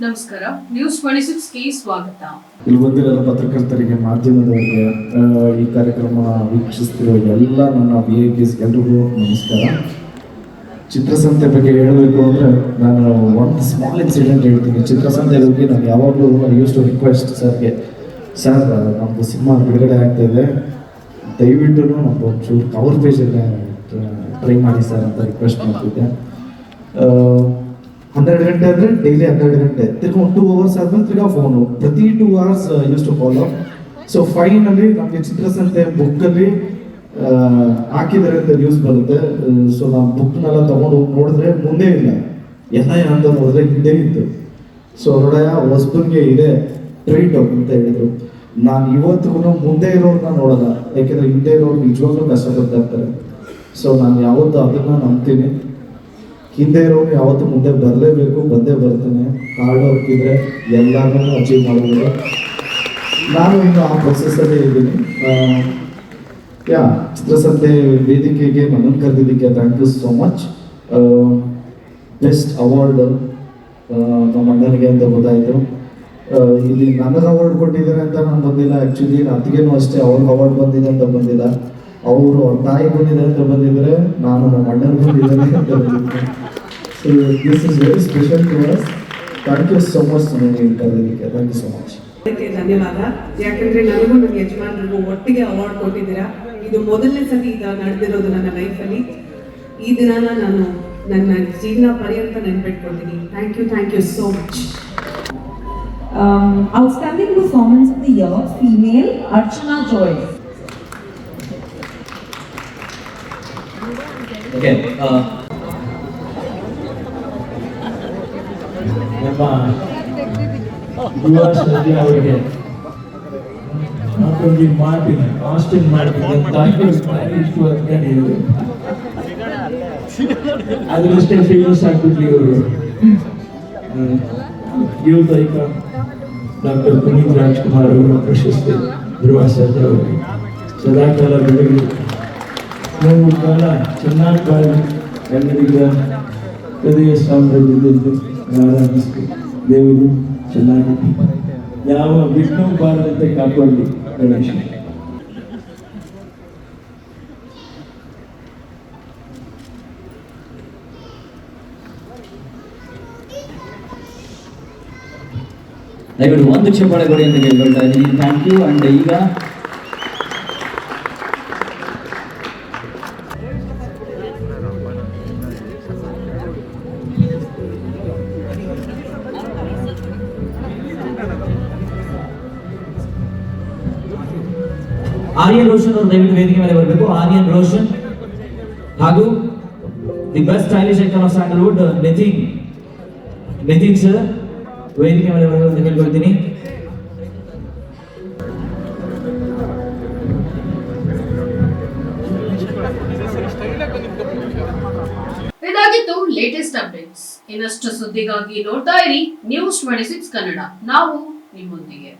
ನಮಸ್ಕಾರ. News twenty ಸಿಕ್ಸ್ಗೆ ಸ್ವಾಗತ. ಇಲ್ಲಿ ಬಂದಿರೋ ಪತ್ರಕರ್ತರಿಗೆ, ಮಾಧ್ಯಮದವರಿಗೆ ಈ ಕಾರ್ಯಕ್ರಮ ವೀಕ್ಷಿಸ್ತಿರೋ ಎಲ್ಲ ನನ್ನ ವಿ ಐ ಪಿಸ್ ಎಲ್ರಿಗೂ ನಮಸ್ಕಾರ. ಚಿತ್ರಸಂತೆ ಬಗ್ಗೆ ಹೇಳಬೇಕು ಅಂದರೆ, ನಾನು ಒಂದು ಸ್ಮಾಲ್ ಇನ್ಸಿಡೆಂಟ್ ಹೇಳ್ತೀನಿ. ಚಿತ್ರಸಂತೆ ಬಗ್ಗೆ ನಾನು ಯಾವಾಗಲೂ ಐ ಯೂಸ್ ಟು ರಿಕ್ವೆಸ್ಟ್ ಸರ್ಗೆ, ಸರ್ ನಮ್ಮದು ಸಿನಿಮಾ ಬಿಡುಗಡೆ ಆಗ್ತಾ ದಯವಿಟ್ಟು ನಮ್ಮದು ಒಂಚೂರು ಕವರ್ ಪೇಜಲ್ಲೇ ಟ್ರೈ ಮಾಡಿ ಸರ್ ಅಂತ ರಿಕ್ವೆಸ್ಟ್ ಮಾಡ್ತಿದ್ದೆ. ಹನ್ನೆರಡು ಗಂಟೆ ಅಂದರೆ ಡೈಲಿ ಹನ್ನೆರಡು ಗಂಟೆ. ತಿರ್ಗ ಟೂ ಅವರ್ಸ್ ಆದ್ಮೇಲೆ ತಿರ್ಗಾ ಫೋನು ಪ್ರತಿ two hours used to follow so finally ನಮಗೆ ಚಿತ್ರಸಂತೆ ಬುಕ್ಕಲ್ಲಿ ಹಾಕಿದ್ದಾರೆ ಅಂತ ನ್ಯೂಸ್ ಬರುತ್ತೆ. ಸೊ ನಾವು ಬುಕ್ನೆಲ್ಲ ತಗೊಂಡು ಹೋಗಿ ನೋಡಿದ್ರೆ ಮುಂದೆ ಇಲ್ಲ. ಎಲ್ಲ ಅಂತ ನೋಡಿದ್ರೆ ಹಿಂದೆ ಇತ್ತು. ಸೊ ಹೃದಯ ಹೊಸಬನ್ಗೆ ಇದೆ ಟ್ರೀಟ್ ಅಂತ ಹೇಳಿದ್ರು. ನಾನು ಇವತ್ತಿಗೂ ಮುಂದೆ ಇರೋರ್ನ ನೋಡಲ್ಲ. ಯಾಕೆಂದರೆ ಹಿಂದೆ ಇರೋರು ನಿಜವಾಗ್ಲೂ ಕಷ್ಟಪಡ್ತಾ ಇರ್ತಾರೆ ಸೊ ನಾನು ಯಾವತ್ತೂ ಅದನ್ನ ನಂಬ್ತೀನಿ. ಹಿಂದೆ ಇರೋನು ಯಾವತ್ತೂ ಮುಂದೆ ಬರಲೇಬೇಕು, ಬಂದೇ ಬರ್ತಾನೆ. ಹಾರ್ಡ್ ವರ್ಕ್ ಇದ್ರೆ ಎಲ್ಲಾನು ಅಚೀವ್ ಮಾಡ್ಬೋದು ನಾನು ಇನ್ನು ಆ ಪ್ರೊಸೆಸ್ಸಲ್ಲೇ ಇದ್ದೀನಿ. ಯಾ, ಚಿತ್ರಸಂತೆ ವೇದಿಕೆಗೆ ನನ್ನನ್ನು ಕರೆದಿದ್ದಕ್ಕೆ thank you so much best award ನಮ್ಮ ಅಣ್ಣನಿಗೆ ಅಂತ ಗೊತ್ತಾಯಿತು. ಇಲ್ಲಿ ನನಗೆ ಅವಾರ್ಡ್ ಕೊಟ್ಟಿದ್ದಾರೆ ಅಂತ ನಾನು ಬಂದಿಲ್ಲ. ಆ್ಯಕ್ಚುಲಿ ಅತ್ತಿಗೆನೂ ಅಷ್ಟೇ ಅವ್ರಿಗೆ ಅವಾರ್ಡ್ ಬಂದಿದೆ ಅಂತ ಬಂದಿಲ್ಲ. ಅವರು ಅವ್ರ ತಾಯಿ ಬಂದಿದೆ ಅಂತ ಬಂದಿದ್ರೆ ನಾನು ನಮ್ಮ ಅಣ್ಣನ ಬಂದಿದ್ದೇನೆ ಅಂತ ಬಂದಿದ್ದೆ so this is very special to us thank you so much ನನಗೆ ಕರೆದಿದ್ದಕ್ಕೆ ಥ್ಯಾಂಕ್ ಯು ಸೊ ಮಚ್ ಅದಕ್ಕೆ ಧನ್ಯವಾದ. ಯಾಕಂದ್ರೆ ನನಗೂ ನನ್ನ ಯಜಮಾನರಿಗೂ ಒಟ್ಟಿಗೆ ಅವಾರ್ಡ್ ಕೊಟ್ಟಿದ್ದೀರಾ? ಇದು ಮೊದಲನೇ ಸತಿ ಈಗ ನಡೆದಿರೋದು ನನ್ನ ಲೈಫಲ್ಲಿ ಈ ದಿನಾನ ನಾನು ನನ್ನ ಜೀವನ ಪರ್ಯಂತ ನೆನ್ಪಿಟ್ಕೊಳ್ತೀನಿ. Thank you thank you so much Um, outstanding of of year female Archana Archana Joy. Okay. Uh, ನಮ್ಮ ಯುವ ಸದ್ಯ ಅವರಿಗೆ ಮತ್ತೊಂದು ಮಾರ್ಟಿನ್ ಆಸ್ಟಿನ್ ಮಾರ್ಟಿನ್ ಅಂತ ಇಷ್ಟು ಅಂದ್ಕೊಂಡಿದ್ರು ಅದರಷ್ಟೇ ಫೇಮಸ್ ಆಗ್ಬಿಟ್ಲಿ ಇವರು youth icon doctor Puneeth Rajkumar ಅವರು ಪ್ರಶಸ್ತಿ ಧ್ರುವ ಸರ್ಜಾ ಅವರಿಗೆ ಸದಾಕಾಲ ಬೆಳಗ್ಗೆ ಮೂರು ಕಾಲ ಚೆನ್ನಾಗಿ ಬಾಳಿ ಕನ್ನಡಿಗ ಹೃದಯ ಸಾಮ್ರಾಜ್ಯದಲ್ಲಿ ಆರಾಧಿಸಿ ದೇವರು ಚೆನ್ನಾಗಿ ಯಾವ ವಿಘ್ನ ಬಾರದಂತೆ ಕಾಪಾಡಲಿ ಗಣೇಶ ದಯವಿಟ್ಟು ಒಂದು ಚಪ್ಪಾಳೆ ಕೊಡಿ ಅಂತ ಕೇಳ್ಕೊಳ್ತಾ ಇದ್ದೀನಿ ಥ್ಯಾಂಕ್ ಯು ಅಂಡ್ ಈಗ ಆರ್ಯನ್ ರೋಷನ್ ಅವರು ದಯವಿಟ್ಟು ವೇದಿಕೆ ಮೇಲೆ ಬರಬೇಕು. ಆರ್ಯನ್ ರೋಷನ್ ಹಾಗೂ the best stylish icon of Sandalwood, Nitin. Nitin sir ವೇದಿಕೆ ಮೇಲೆ ಬರಬೇಕು ಅಂತ ಕೇಳ್ಕೊಳ್ತೀನಿ. ಇದಾಗಿತ್ತು ಲೇಟೆಸ್ಟ್ ಅಪ್ಡೇಟ್ಸ್ ಇನ್ನಷ್ಟು ಸುದ್ದಿಗಾಗಿ ನೋಡ್ತಾ ಇರಿ ನ್ಯೂಸ್ ಟ್ವೆಂಟಿ ಸಿಕ್ಸ್ ಕನ್ನಡ. ನಾವು ನಿಮ್ಮೊಂದಿಗೆ.